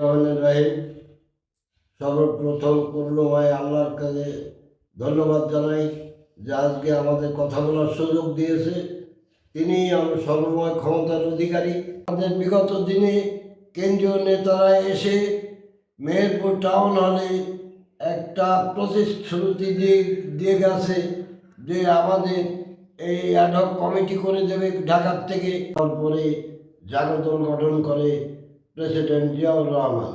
রহমানুর রাহিম, সর্বপ্রথম করুণময় আল্লাহর কাছে ধন্যবাদ জানাই যে আজকে আমাদের কথা বলার সুযোগ দিয়েছে। তিনি সর্বময় ক্ষমতার অধিকারী। আমাদের বিগত দিনে কেন্দ্রীয় নেতারা এসে মেহেরপুর টাউন হলে একটা প্রতিশ্রুতি দিয়ে দিয়ে গেছে যে আমাদের এই অ্যাডক কমিটি করে দেবে ঢাকার থেকে। তারপরে জাগদল গঠন করে প্রেসিডেন্ট জিয়াউর রহমান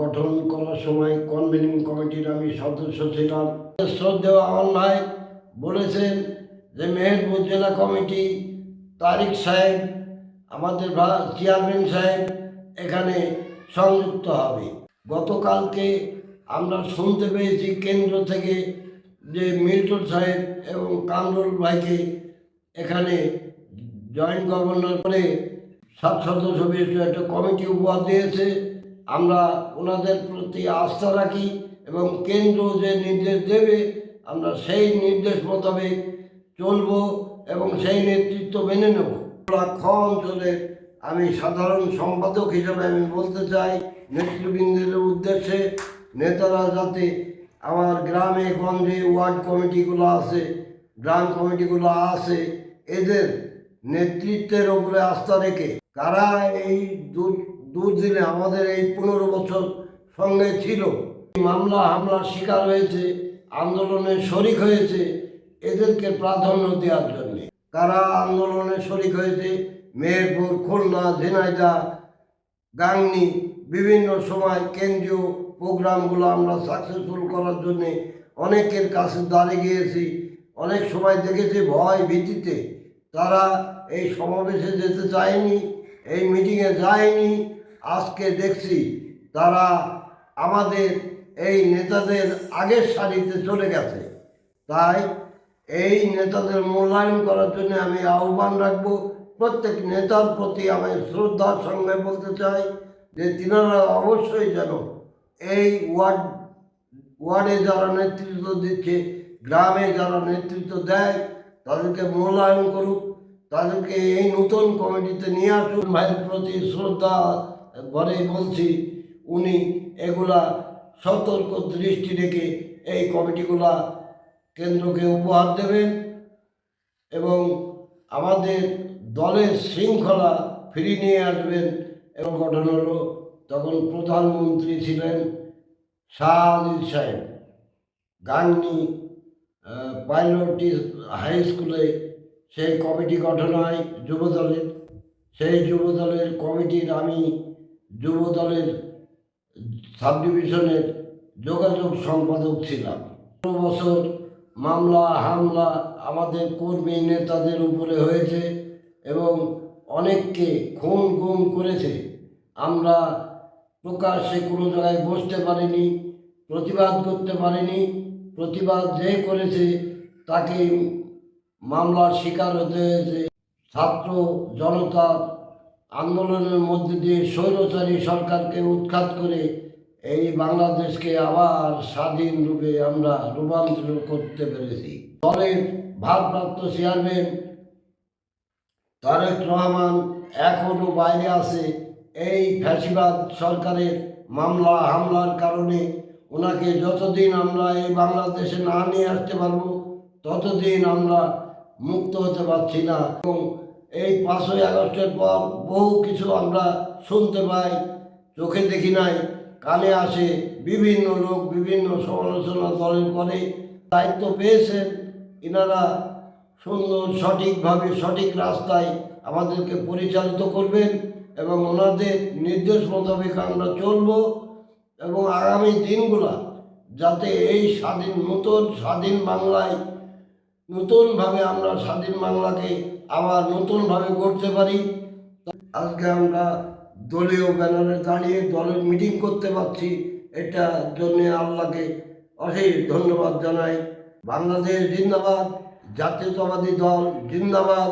গঠন করার সময় কনভেনিং কমিটির আমি সদস্য ছিলাম। শ্রদ্ধেয় আমার ভাই বলেছেন যে মেহেরপুর জেলা কমিটি তারিক সাহেব, আমাদের চেয়ারম্যান সাহেব এখানে সংযুক্ত হবে। গতকালকে আমরা শুনতে পেয়েছি কেন্দ্র থেকে যে মিল্টন সাহেব এবং কামরুল ভাইকে এখানে জয়েন্ট গভর্নর করে সাত সদস্য বিশিষ্ট একটা কমিটি উপহার দিয়েছে। আমরা ওনাদের প্রতি আস্থা রাখি এবং কেন্দ্র যে নির্দেশ দেবে, আমরা সেই নির্দেশ মোতাবেক চলব এবং সেই নেতৃত্ব মেনে নেব। খ অঞ্চলের আমি সাধারণ সম্পাদক হিসেবে আমি বলতে চাই, নেতৃবৃন্দের উদ্দেশ্যে নেতারা যাতে আমার গ্রামে গঞ্জে ওয়ার্ড কমিটিগুলো আছে, গ্রাম কমিটিগুলো আছে, এদের নেতৃত্বের উপরে আস্থা রেখে কারা এই দু- দুর্দিনে আমাদের এই পনেরো বছর সঙ্গে ছিল? মামলা, হামলার শিকার হয়েছে, আন্দোলনে শরিক হয়েছে, এদেরকে প্রাধান্য দেওয়ার জন্যে। কারা আন্দোলনে শরিক হয়েছে? মেহেরপুর, খুলনা ঝিনাইদা গাংনি, বিভিন্ন সময় কেন্দ্রীয় প্রোগ্রামগুলো আমরা সাকসেসফুল করার জন্যে অনেকের কাছে দাঁড়িয়ে গিয়েছি, অনেক সময় দেখেছি ভয় ভীতিতে। তারা এই সমাবেশে যেতে চায়নি এই মিটিংয়ে যায়নি, আজকে দেখছি তারা আমাদের এই নেতাদের আগের সারিতে চলে গেছে। তাই এই নেতাদের মূল্যায়ন করার জন্য আমি আহ্বান রাখব, প্রত্যেক নেতার প্রতি আমি শ্রদ্ধার সঙ্গে বলতে চাই যে তিনারা অবশ্যই যেন এই ওয়ার্ড, ওয়ার্ডে যারা নেতৃত্ব দিচ্ছে, গ্রামে যারা নেতৃত্ব দেয়, তাদেরকে মূল্যায়ন করুক। তাদেরকে এই নতুন কমিটিতে নিয়ে আসুন। ভাইয়ের প্রতি শ্রদ্ধা ভরে বলছি, উনি এগুলা সতর্ক দৃষ্টি রেখে এই কমিটিগুলা কেন্দ্রকে উপহার দেবেন এবং আমাদের দলের শৃঙ্খলা ফিরিয়ে নিয়ে আসবেন। এবং গঠন হলো তখন প্রধানমন্ত্রী ছিলেন শাহ আলী সাহেব। গাঙ্গি পাইলটি হাই স্কুলে সেই কমিটি গঠন হয় যুবদলের। সেই যুবদলের কমিটির আমি যুবদলের সাব ডিভিশনের যোগাযোগ সম্পাদক ছিলাম। পনেরো বছর মামলা, হামলা আমাদের কর্মী নেতাদের উপরে হয়েছে এবং অনেককে খুন, গুম করেছে। আমরা প্রকাশ্যে কোনো জায়গায় বসতে পারিনি, প্রতিবাদ করতে পারিনি। প্রতিবাদ যে করেছে তাকে মামলার শিকার হতে হয়েছে ছাত্র জনতা আন্দোলনের মধ্যে দিয়ে স্বৈরচারী সরকারকে উৎখাত করে এই বাংলাদেশকে আবার স্বাধীন রূপে আমরা রূপান্তর করতে পেরেছি। দলের ভারপ্রাপ্ত চেয়ারম্যান তারেক রহমান এখনও বাইরে আছে। এই ফ্যাসিবাদ সরকারের মামলা, হামলার কারণে ওনাকে যতদিন আমরা এই বাংলাদেশে না নিয়ে আসতে পারব, ততদিন আমরা মুক্ত হতে পারছি না। এবং এই পাঁচই আগস্টের পর বহু কিছু আমরা শুনতে পাই, চোখে দেখি নাই, কানে আসে, বিভিন্ন লোক বিভিন্ন সমালোচনা দলের করে দায়িত্ব পেয়েছেন। এনারা সুন্দর, সঠিকভাবে, সঠিক রাস্তায় আমাদেরকে পরিচালিত করবেন এবং ওনাদের নির্দেশ মোতাবেক আমরা চলব এবং আগামী দিনগুলা যাতে এই স্বাধীন নতুন স্বাধীন বাংলায় নতুনভাবে আমরা স্বাধীন বাংলাকে আবার নতুনভাবে গড়তে পারি। আজকে আমরা দলীয় ব্যানারে দাঁড়িয়ে দলের মিটিং করতে পারছি, এটা জন্য আল্লাহকে অশেষ ধন্যবাদ জানাই। বাংলাদেশ জিন্দাবাদ, জাতীয়তাবাদী দল জিন্দাবাদ।